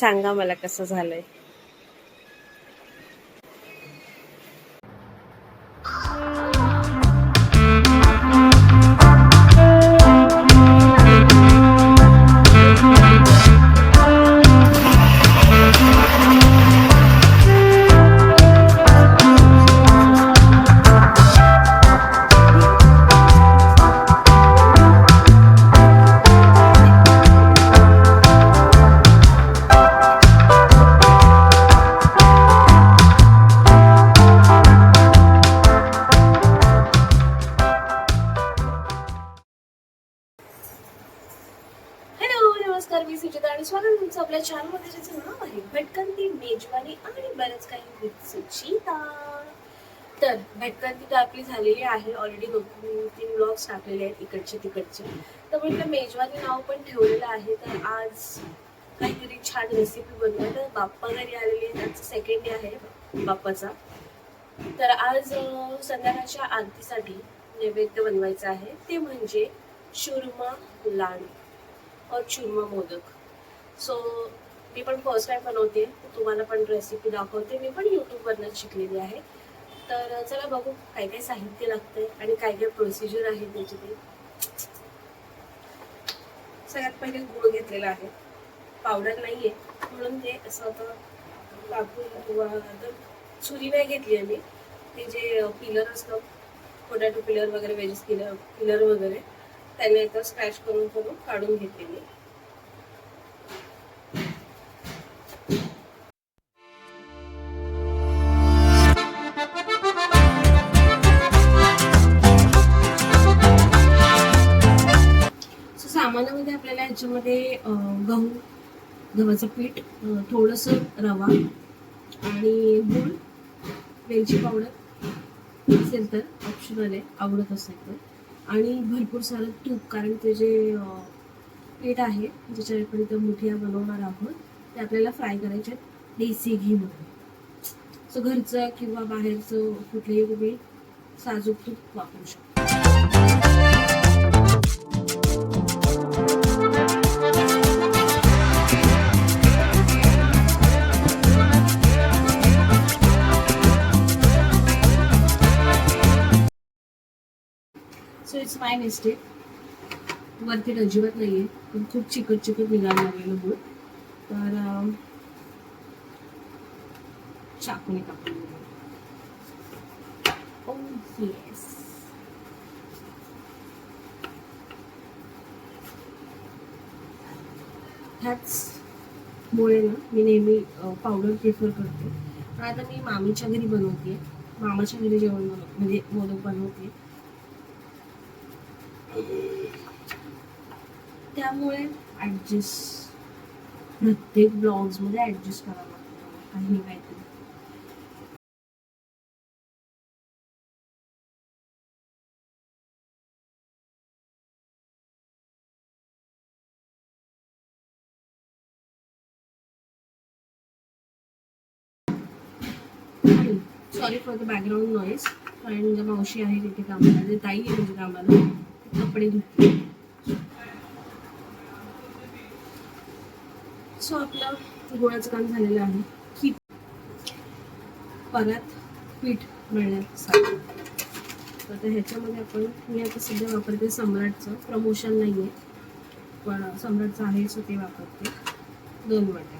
सांगा मला कसं झालंय. तर भटकंती तर आपली झालेली आहे. ऑलरेडी दोन तीन ब्लॉग्स टाकलेले आहेत इकडचे तिकडचे. तर म्हटलं मेजवानी नाव पण ठेवलेलं आहे. तर आज काहीतरी छान रेसिपी बनवूया. तर बाप्पा घरी आलेली आहे त्यांचा सेकंड डे आहे बाप्पाचा. तर आज संध्याकाळच्या आरतीसाठी नैवेद्य बनवायचं आहे. ते म्हणजे चुरमा लाडू और चुरमा मोदक. सो मी पण फर्स्ट टाईम बनवते तुम्हाला पण रेसिपी दाखवते. मी पण यूट्यूबवरनं शिकलेली आहे. तर चला बघू काय काय साहित्य लागतंय आणि काय काय प्रोसिजर आहे त्याची ते सगळ्यात पहिले गुळ घेतलेला आहे. पावडर नाही आहे म्हणून ते असं आता कापून किंवा आता छुरी नाही घेतली आहे मी ते जे पिलर असतं पोटॅटो पिलर वगैरे वेजेस पिलर पिलर वगैरे त्याने एकदा स्क्रॅच करून करून काढून घेतलेली. गव्हाचं पीठ थोडंसं रवा आणि गूळ वेलची पावडर असेल तर ऑप्शनल आहे आवडत असेल तर. आणि भरपूर सारं तूप कारण ते जे पीठ आहे ज्याच्या आपण इथं मुठिया बनवणार आहोत ते आपल्याला फ्राय करायचे आहेत देसी घीमध्ये. सो घरचं किंवा बाहेरचं कुठलेही तुम्ही साजूक तूप वापरू शकता. मिस्टेक वरती अजिबात नाही आहे पण खूप चिकट चिकट निघायला लागलेलं गुळ तर अं, चाकूने कापून ओ येस oh, ह्याच मुळे ना मी नेहमी पावडर प्रिफर करते. पण आता मी मामीच्या घरी बनवते. मामाच्या घरी जेवण बनव म्हणजे मोदक बनवते. त्यामुळे ऍडजस्ट प्रत्येक ब्लॉग्स मध्ये ऍडजस्ट करावं लागतं, काही sorry for the background noise कारण ज्या मावशी आहे तिथे कामाला ताई आहे म्हणजे कामाला. कपडे धुते सो आपलं गोळ्याचं काम झालेलं आहे. की परत पीठ मिळण्यासाठी तर आता ह्याच्यामध्ये आपण मी आता सध्या वापरते सम्राटचं. प्रमोशन नाही आहे पण सम्राटचं आहे सो ते वापरते. दोन वाट्या.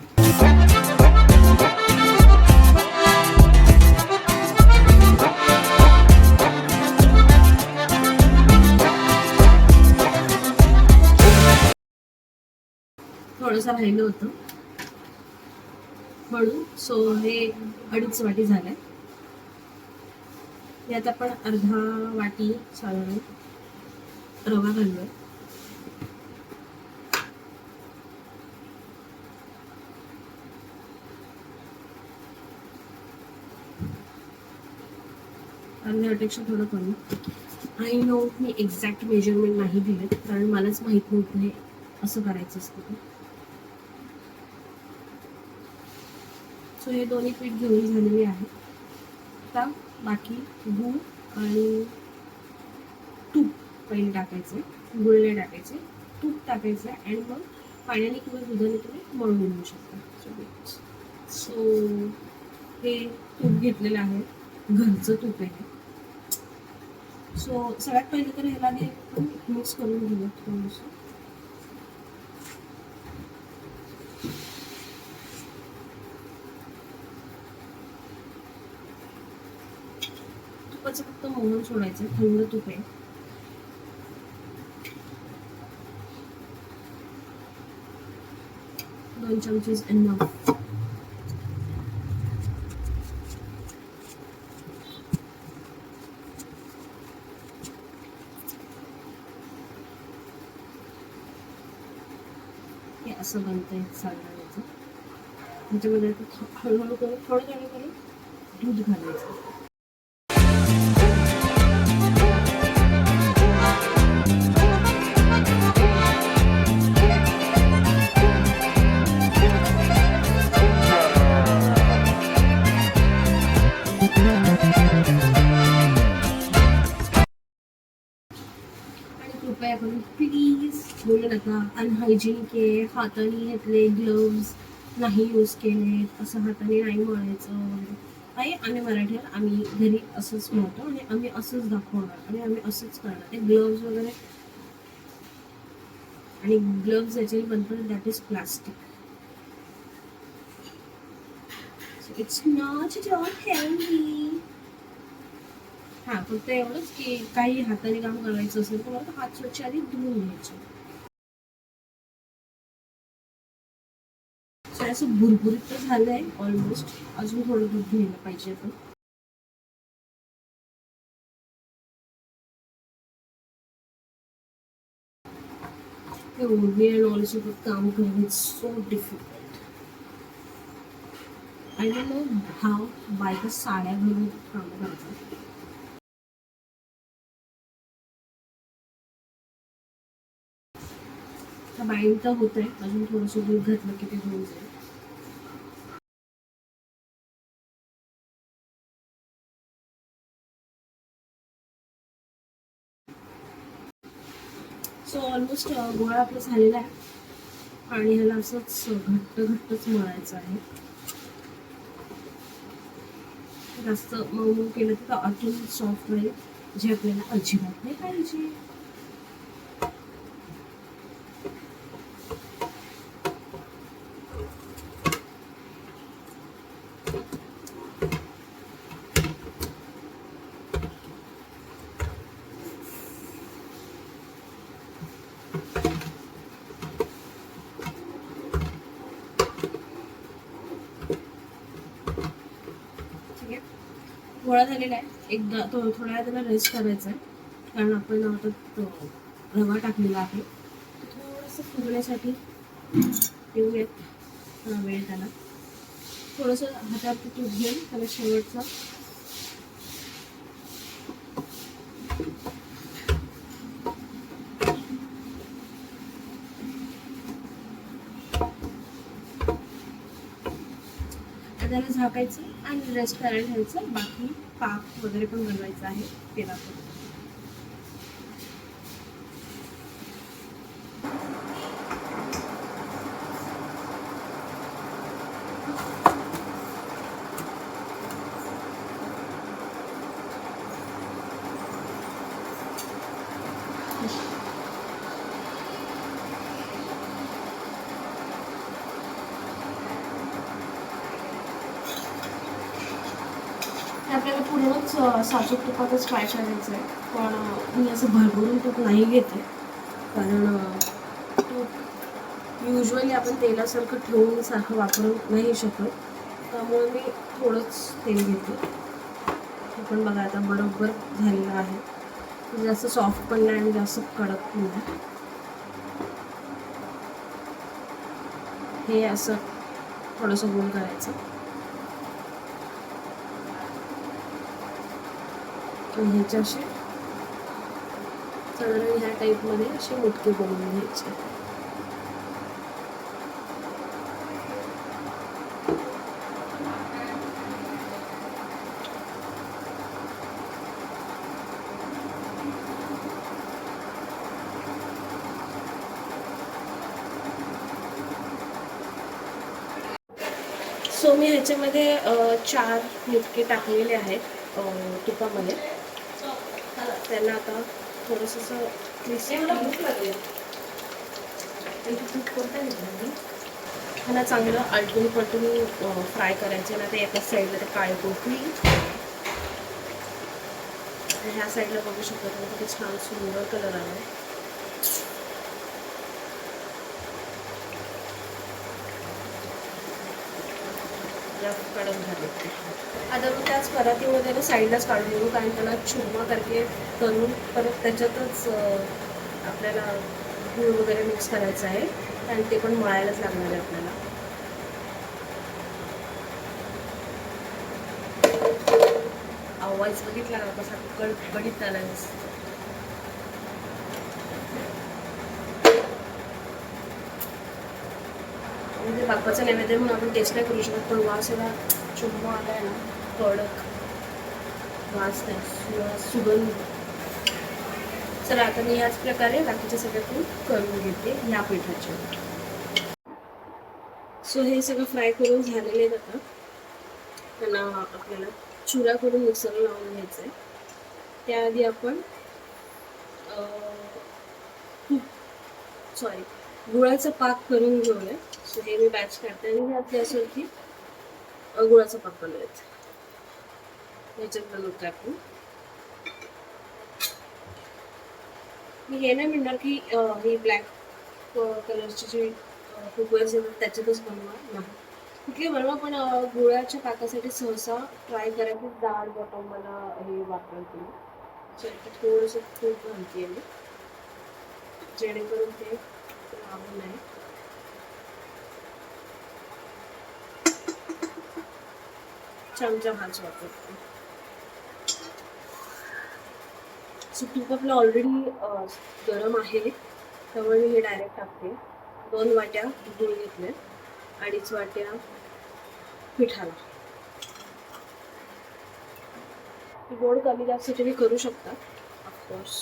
थोडंसं राहिलं होतं. म्हणून सो हे अडीच वाटी झालंय यात आपण अर्धा वाटी साधारण रवा घालूया. अर्ध्यापेक्षा थोडं कमी. आय नो मी एक्झॅक्ट मेजरमेंट नाही दिलं कारण मलाच माहीत नव्हतं हे असं करायचं असतं. सो हे दोन्ही पीठ घेऊन झालेली आहे. आता बाकी गूळ आणि तूप पहिले टाकायचे गुळणे टाकायचे तूप टाकायचं आणि मग पाण्याने किंवा दुधाने तुम्ही मळून घेऊ शकता. सो हे तूप घेतलेलं आहे. घरचं तूप आहे सो सगळ्यात पहिले तर ह्याला हे मिक्स करून घेऊया थोडंसं. तुपाचं फक्त मोहन सोडायचं थंड तूप आहे. दोन चमचेस enough हे असं बनतंय साधारणाचं त्याच्यामध्ये आता हळूहळू करून थोडं थोडं करून दूध घालायचं. हायजीन के आहे हाताने घेतले ग्लव्स नाही यूज केले असं हाताने नाही म्हणायचं काही आहे आम्ही मराठीवर आम्ही घरी असंच म्हणतो आणि आम्ही असंच दाखवणार आणि आम्ही असंच करणार. ते ग्लव्स वगैरे आणि ग्लव्स ज्याच्याने बनतात that is plastic it's not your healthy हां फक्त एवढंच की काही हाताने काम करायचं असेल तर मला हात स्वच्छ आधी धुवून घ्यायचे. काय असं भुरभुरीत तर झालंय ऑलमोस्ट अजून थोडं दूध घ्यायला पाहिजे आपण. ते ओढणी आणि ऑलसोबत काम करणं so difficult I don't know how बायका साड्या घालून काम करतात. आता तर होत आहे अजून थोडंसं दूध घातलं की ते होऊन जाईल. सो ऑलमोस्ट uh, गोळा आपला झालेला आहे. आणि ह्याला असंच घट्ट घट्टच मळायचं आहे. जास्त मऊ मऊ केलं तर आतून सॉफ्ट होईल जे आपल्याला अजिबात नाही पाहिजे ठीक आहे गोळा झालेला आहे एकदा तो थोडा वेळा त्याला रेस्ट करायचा आहे. कारण आपण आता तो रवा टाकलेला आहे. थोडंसं फुगण्यासाठी देऊयात थोडा वेळ त्याला. थोडंसं हातात तूप घेऊन त्याला शेवटचा. त्याला झाकायचं. आणि रेस्ट करायला ठेवायचं बाकी पाक वगैरे पण बनवायचं आहे ते दाखवतो आपल्याला पूर्णच साजूक तुपातच फ्राय करायचं आहे पण मी असं भरभरून तूप नाही घेते. कारण तूप युजली आपण तेलासारखं ठेवून सारखं वापरू नाही शकत. त्यामुळे मी थोडंच तेल घेते. हे पण बघा आता बरोबर झालेलं आहे. म्हणजे जास्त सॉफ्ट पण नाही आणि जास्त कडक पण नाही. हे असं थोडंसं गोल करायचं. घ्यायचे असे साधारण ह्या टाईपमध्ये असे मुटके बनवून घ्यायचे. सो मी ह्याच्यामध्ये चार मुटके टाकलेले आहेत तुपामध्ये. त्यांना आता थोडंसं ह्याला चांगलं आलटून पलटून फ्राय करायचे ना ते एका साईडला ते काळे कोकळी आणि ह्या साईडला बघू शकता किती छान सुंदर कलर आला या झाले. आता मी त्याच परातीमध्ये ना साईडलाच काढून घेऊ कारण त्याला चुरमा करके करून परत त्याच्यातच आपल्याला गूळ वगैरे मिक्स करायचं आहे. आणि ते पण मळायलाच लागणार आहे आपल्याला. आवाज बघितला ना कसा गडगडीत आला बाप्पाचं नैवेद्य म्हणून आपण टेस्ट नाही करू शकत? पण वास एवढा आला आहे ना कडक वास नाही सुगंध. तर आता मी याच प्रकारे बाकीच्या सगळं खूप करून घेते ह्या पिठाचे. सो हे सगळं फ्राय करून झालेले आहेत आता. त्यांना आपल्याला चुरा करून मिक्सरला लावून घ्यायचं आहे त्याआधी आपण सॉरी गुळाचा पाक करून घेऊया. सो हे मी बॅच करते आणि ह्यात असेल की गुळाचा पाक बनवायचा ह्याच्यात बनवतो आपण मी हे नाही म्हणणार की ही ब्लॅक कलरची जी कुकर्स येतात त्याच्यातच बनवा. नाही. कुठली बनवा पण गुळाच्या पाकासाठी सहसा ट्राय करा की डाळ बॉटम मला हे वापरते थोडंसं खूप घालते मी. जेणेकरून ते लागू नाही चमचा भाज वापरते. सो तूप आपलं ऑलरेडी गरम आहे. त्यामुळे मी हे डायरेक्ट टाकते. दोन वाट्या गुळ घेतले. अडीच वाट्या पिठाला. गोड कमी जास्त तुम्ही करू शकता ऑफकोर्स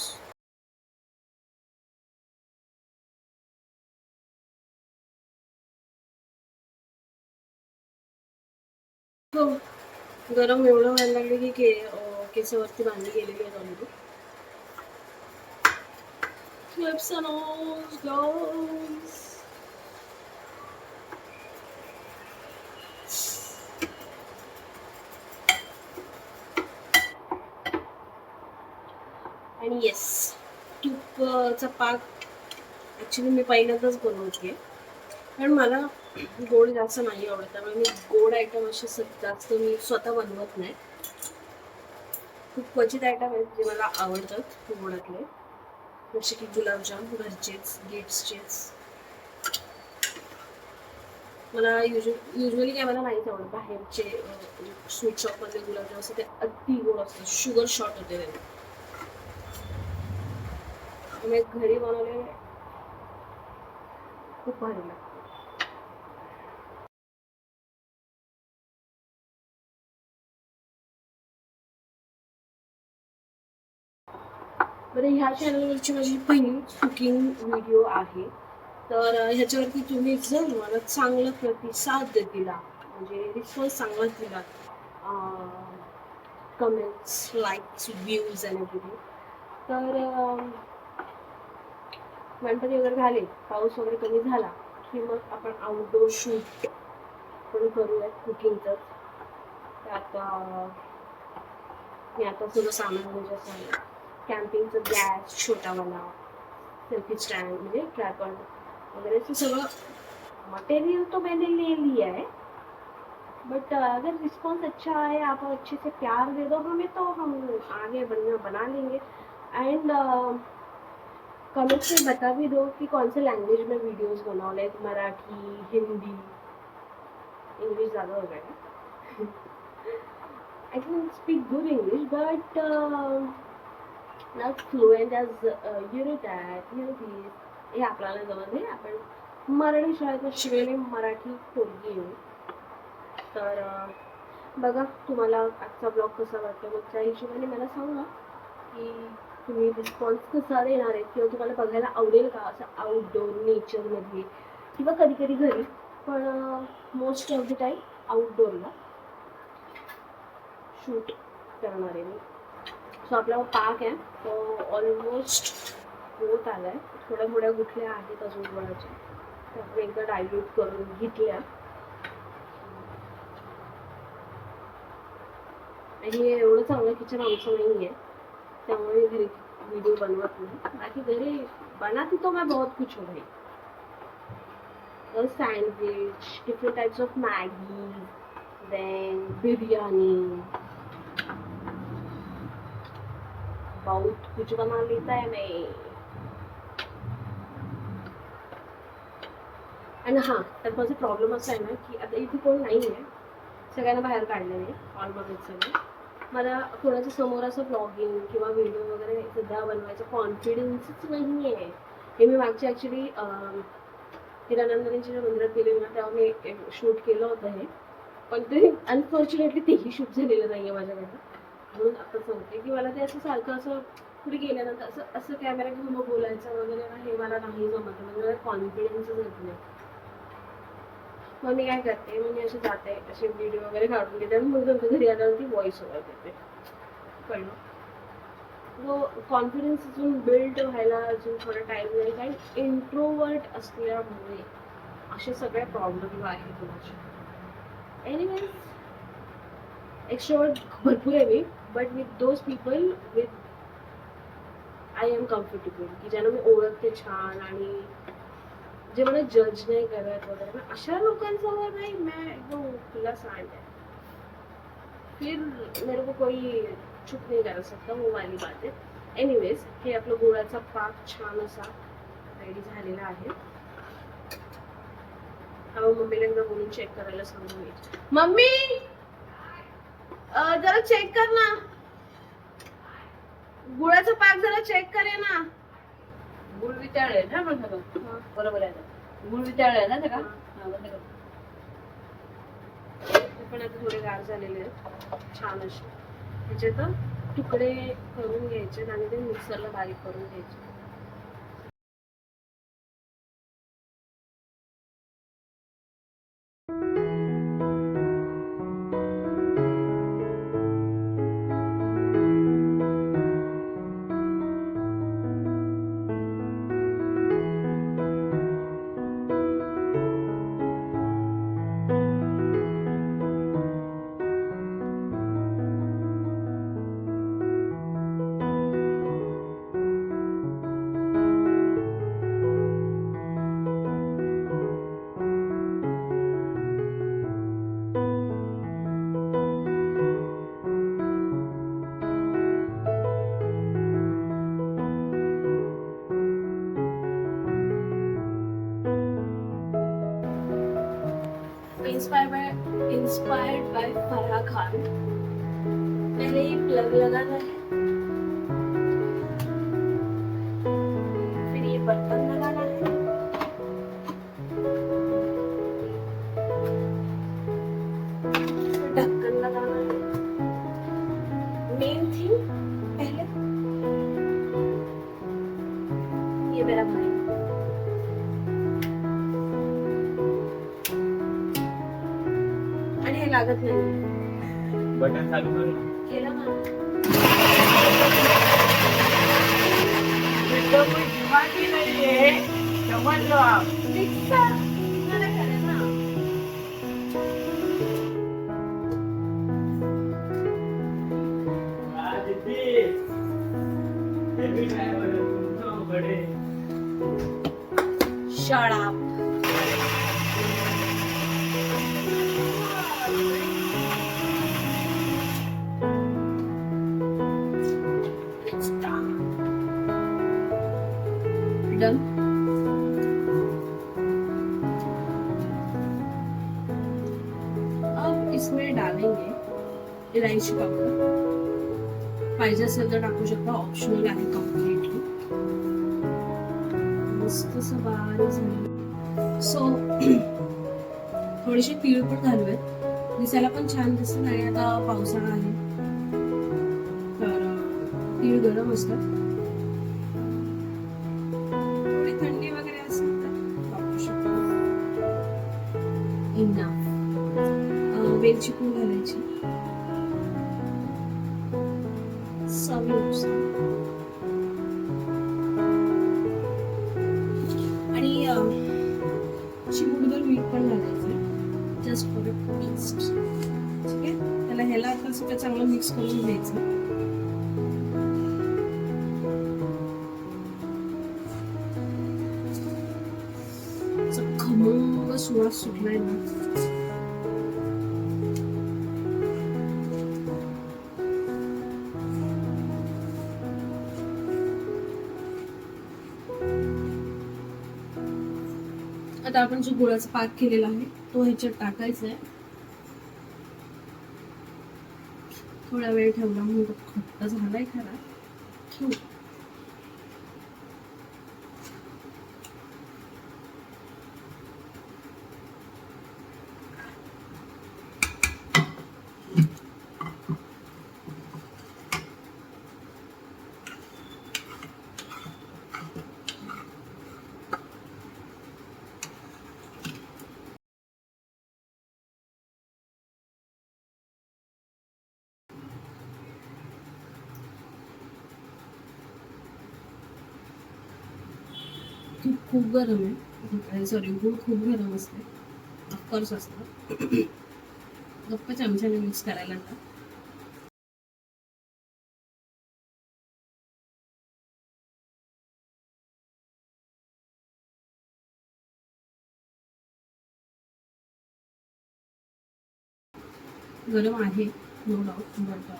हो. गरम एवढं व्हायला लागले की के केसावरती बांधली गेलेली आहेत already Clips and all goes. आणि येस तूपचा पाक ॲक्च्युली मी पहिल्यांदाच बनवते कारण मला गोड जास्त नाही आवडत त्यामुळे मी गोड आयटम असे स- जास्त मी स्वतः बनवत नाही. खूप क्वचित आयटम आहेत जे मला आवडतात गोडातले. जसे की गुलाबजाम घरचेच गेट्सचेच मला युजल युजली काय मला नाहीच आवडत बाहेरचे स्वीट शॉपमधले गुलाबजाम असतात ते अति गोड असतात शुगर शॉर्ट होते त्याने घरी बनवले खूप भारी लागतं बरं ह्या चॅनलवरची माझी पहिली कुकिंग व्हिडिओ आहे. तर ह्याच्यावरती तुम्ही जर मला चांगला प्रतिसाद दिला म्हणजे रिस्पॉन्स चांगला दिला कमेंट्स लाईक्स व्ह्यूज आणि एव्हरीथिंग तर गणपती वगैरे झाले पाऊस वगैरे कमी झाला की मग आपण आउटडोर शूट पण करूयात कुकिंगचं त्यात मी आता सगळं सामान म्हणजे कॅम्पिंगचं गॅस छोटावाला सेल्फी स्टँड म्हणजे ट्रॅपॉड वगैरे ते सगळं मटेरियल तो मैंने ले लिया है। बट अगर रिस्पॉन्स अच्छा आए आप अच्छे से प्यार दे दो हमें तो हम आगे बढ़िया बना लेंगे। एंड कमेंट्स में बता भी दो कि कौन से लैंग्वेज में वीडियोस बनाओ लाइक मराठी हिंदी। इंग्लिश ज़्यादा हो जाएगा। I can speak good English but not fluent fluent you know that you know this हे आपल्याला जमत नाही. आपण मराठी शाळेत शिकलेली मराठी पोरगी येऊ तर बघा तुम्हाला आजचा ब्लॉग कसा वाटतो मग त्या हिशोबाने मला सांगा की तुम्ही रिस्पॉन्स कसा देणार आहे? किंवा तुम्हाला बघायला आवडेल का असं आउटडोर नेचरमध्ये किंवा कधी कधी घरी? पण मोस्ट ऑफ द टाईम आउटडोरला शूट करणार आहे मी. सो आपला पाक आहे. तो ऑलमोस्ट होत आलाय. थोड्या थोड्या गुठल्या आहेत अजून गुळाच्या त्या आपण एकदा डायल्यूट करून घेतल्या. आणि हे एवढं चांगलं किचन आमचं नाही आहे त्यामुळे घरी व्हिडिओ बनवत नाही. बाकी घरी बनाती तो मैं बहुत कुछ हो भाई sandwich different types of Maggi then biryani बहुत कुछ बना लेता है मैं. आणि हां तर माझा प्रॉब्लेम असा आहे ना की आता इथे कोण नाही आहे सगळ्यांना बाहेर काढलेलं आहे ऑल बघत सगळे. मला कोणाच्या समोर असं ब्लॉगिंग किंवा व्हिडिओ वगैरे सुद्धा बनवायचा कॉन्फिडन्सच नाही आहे हे मी मागच्या ॲक्च्युली हिरानंदनीच्या मंदिरात गेले ना तेव्हा मी शूट केलं होतं हे. पण ते अनफॉर्च्युनेटली तेही शूट झालेलं नाही आहे माझ्याकडनं. म्हणून आता सांगते की मला ते असं सारखं असं कुठे गेल्यानंतर असं असं कॅमेरा घेऊन मग बोलायचं वगैरे हे मला नाही जमत. म्हणजे मला कॉन्फिडन्सच येत नाही. मग मी काय करते मग मी असे जाते असे व्हिडिओ वगैरे काढून घेते आणि मग तुमच्या घरी आल्यावरती व्हॉइस ओव्हर देते कळलं? तो कॉन्फिडन्स अजून बिल्ड व्हायला अजून थोडा टाईम जाईल कारण इंट्रोवर्ट असल्यामुळे असे सगळे प्रॉब्लेम आहेत माझे. एनिवेज एक्स्ट्रोवर्ट भरपूर आहे मी. But with those people with I am comfortable की ज्यांना मी ओळखते छान आणि जे मला जज नाही करत वगैरे अशा लोकांसमोर नाही मैं एकदम खुला सांड है फिर मेरे को कोई चुप नहीं कर सकता वो वाली बात है. एनिवेज हे आपलं गोळ्याचा पाक छान असा रेडी झालेला आहे. हा मम्मीला एकदा बोलून चेक करायला सांगू मम्मी! जरा चेक कर ना. गुळाचा पाक जरा चेक करे ना. गुळ वितळ आहे ना सगळं बरोबर आहे ना. गुळ आहे ना हा. ते पण आता थोडे गार झालेले आहेत. छान असे. त्याच्यात तुकडे करून घ्यायचे आणि ते मिक्सरला बारीक करून घ्यायचे. मेरा भाई आणि हे लागत नाही. बटन चालू कर. केलं ना. एकदम नाहीये. समजलो. इलायची पावडर पाहिजे असेल तर टाकू शकता. ऑप्शनल आहे कम्प्लिटली मस्त असं झालं. सो थोडेसे तीळ पण घालूयात. दिसायला पण छान दिसत आणि आता पावसाळा आहे. तर तीळ गरम असतात घालायचं जस्ट फॉर ठीक आहे? त्याला ह्याला आता सगळं चांगलं मिक्स करून घ्यायचं. असा खमंग सुवास सुटलाय ना. आता आपण जो गुळाचा पाक केलेला आहे तो ह्याच्यात टाकायचा आहे थोडा वेळ ठेवला म्हणून तो खट्ट झालाय खरा. ठेवू तूप खूप गरम आहे. सॉरी गुळ खूप गरम असते. ऑफकोर्स असतं. गप्प चमच्याने मिक्स करायला लागतात गरम आहे नो डाऊट बट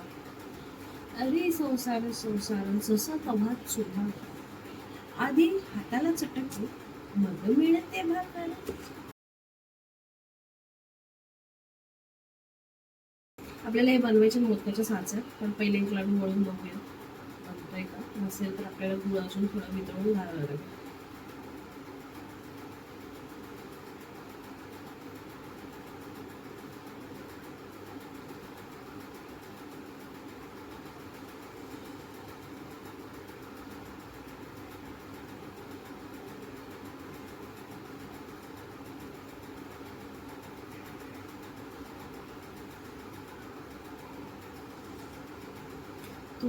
अरे संसार संसार जसा तवा सुद्धा. आधी हाताला चटकते मग मिळते भाकर आपल्याला हे बनवायचे मोदकाच्या साच आहेत पण पहिले एक लाडू वळून बघूया. बनतोय का? नसेल तर आपल्याला गुळ अजून थोडा वितळून घालावं लागेल.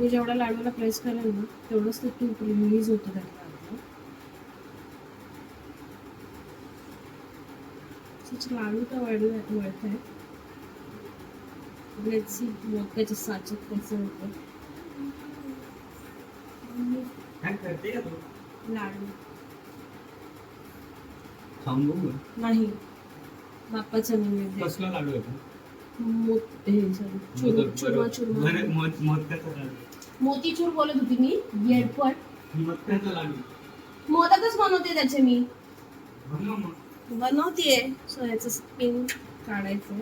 तुम्ही जेवढा लाडूला प्रेस कराल ना तेवढंच ते तूप रिलीज होतं लाडू तर वळले वळत आहे लेट्स सी मोदकाच्या साच्यात कसं होतं. लाडू. खाऊन बघू नाही. बाप्पाचा नैवेद्य कसला लाडू आहे हे चुरमा चुरमा. मोदकाचा लाडू. मोतीचूर बोलत होती मी येडपट मोदकाचा बनवते त्याचे मी. बनवतीये. सो याचं स्पिन काढायचं.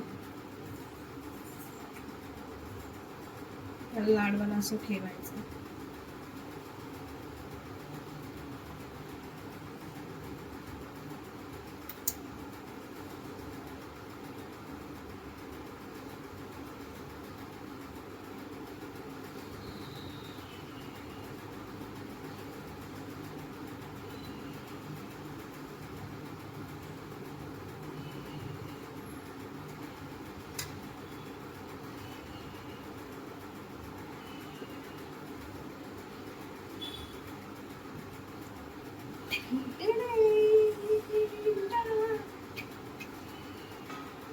त्याला लाडवाला असं ठेवायचं.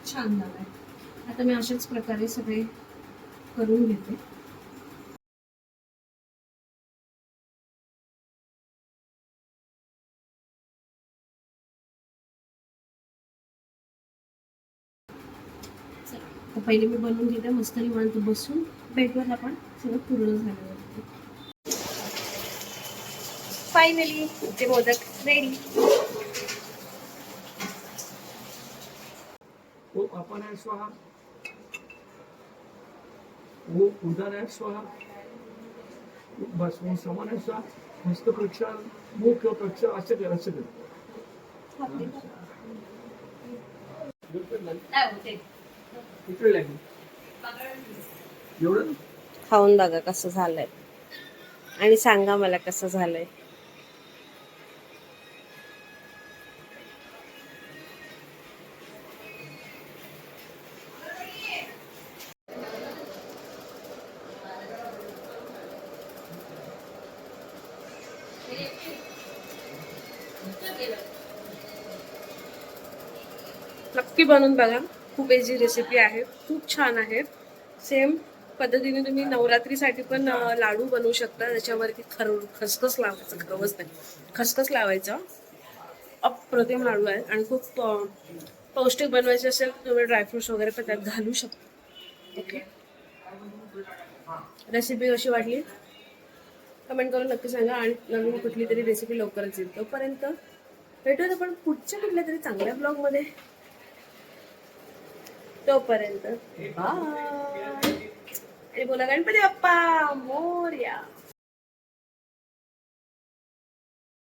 छान झालंय आता मी अशाच प्रकारे सगळे करून घेते. पहिले मी बनवून घेते मस्त निवांत बसून बेडवर आपण सगळं पूर्ण झाल्यावरती फायनली ते मोदक रेडी ओ अपनाय स्वाहा. ओ उदानाय स्वाहा. बस ओम समानाय स्वाहा. हस्त प्रक्षाल मुख प्रक्षाल असं कर असं कर. इकडे लागेल एवढं? खाऊन बघा कसं झालंय. आणि सांगा मला कसं झालंय. नक्की बनवून बघा. खूप एजी रेसिपी आहे. खूप छान आहे. सेम पद्धतीने तुम्ही नवरात्रीसाठी पण लाडू बनवू शकता. त्याच्यावरती खर खसखस लावायचं. खरवच नाही खसखस लावायचं. अप्रतिम लाडू आहे. आणि खूप पौष्टिक बनवायचे असेल तुम्ही ड्रायफ्रुट्स वगैरे पण त्यात घालू शकता. ओके रेसिपी कशी वाटली? कमेंट करून नक्की सांगा आणि नवीन कुठली तरी रेसिपी लवकरच येईल. तोपर्यंत भेटूयात आपण पुढच्या कुठल्या तरी चांगल्या ब्लॉगमध्ये तोपर्यंत बाय आणि बोला गणपती बाप्पा मोर्या.